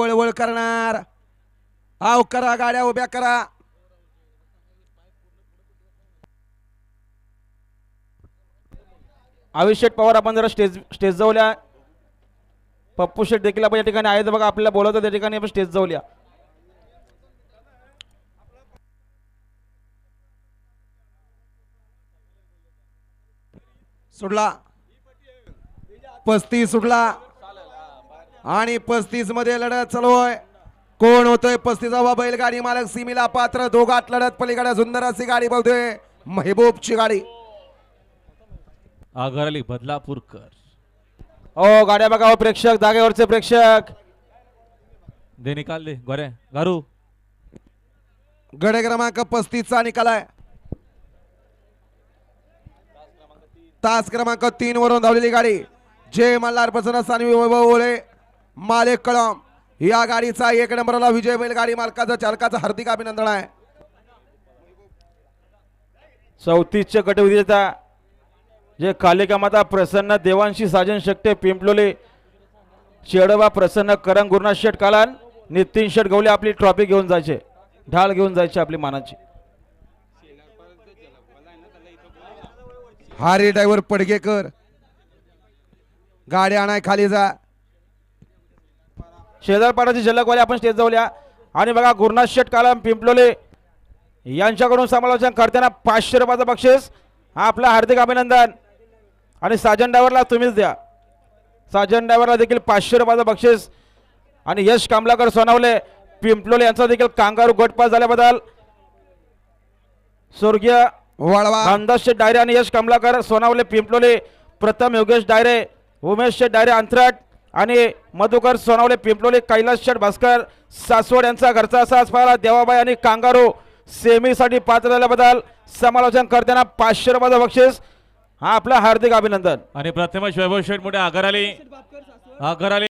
वळवळ करणार. आव करा गाड्या उभ्या करा. अभिषेक पवार आपण जरा स्टेज स्टेज जाऊल्या पप्पू शेट देखील आपण या ठिकाणी आहेत. बघा आपल्याला बोलवतो त्या ठिकाणी आपण स्टेज जाऊया सुटला. पस्तीस सुटला. आणि पस्तीसमध्ये लढत चालू आहे. कोण होतोय पस्तीसावा बैलगाडी मालक सिमीला पात्र? दोघात लढत पलीकडे सुंदर अशी गाडी बोलतोय. महबूबची गाडी. आगरली बदलापूरकर. हो गाड्या बघा हो प्रेक्षक जागेवरचे प्रेक्षक. दे निकाल दे गोरे. गारू. गडे क्रमांक पस्तीसचा निकाल आहे. तास क्रमांक तीन वरून धावलेली गाडी. जय मल्हार प्रसन्न सानवी वैभव ओळे. माले कळम. या गाडीचा एक नंबरला विजय बैलगाडी मालकाचं चालकाचं हार्दिक अभिनंदन आहे. चौतीसचे गटविजेता जे कालिका माता प्रसन्न देवांशी साजन शकते पिंपलोले शेडबा प्रसन्न करंग गुरुनाथ शेट कालान नितीन शेट गवले आपली ट्रॉफी घेऊन जायचे. ढाल घेऊन जायचे आपली मानाची. हारे ड्रायव्हर पडगेकर. गाडी आणाय खाली जा. शेजारपाडाची झलकवाले आपण स्टेज जाऊया आणि बघा गुरुनाथ शेट कालाम पिंपलोले यांच्याकडून समालोचन करताना पाचशे रुपयाचं बक्षीस. हा आपलं हार्दिक अभिनंदन. आणि साजन ड्रायव्हरला तुम्हीच द्या. साजन ड्रायव्हरला देखील पाचशे रुपयाचं बक्षीस. आणि यश कामलाकर सोनावले पिंपलोले यांचा देखील कांगारू गटपास झाल्याबद्दल. स्वर्गीय वळवा. खानदास शेठ डायरे आणि यश कमलाकर सोनावले पिंपलोले प्रथम योगेश डायरे उमेश शेठ डायरे अंतराट आणि मधुकर सोनावले पिंपलोले कैलास शेठ भास्कर सासवड यांचा घरचा सास पाहिला. देवाबाई आणि कांगारो सेमीसाठी पात्र झाल्याबद्दल समालोचन करताना पाचशे रुपयाचं बक्षीस. हा आपला हार्दिक अभिनंदन. आणि प्रथमच वैभव शेठ मोठे आघार आली आघार आली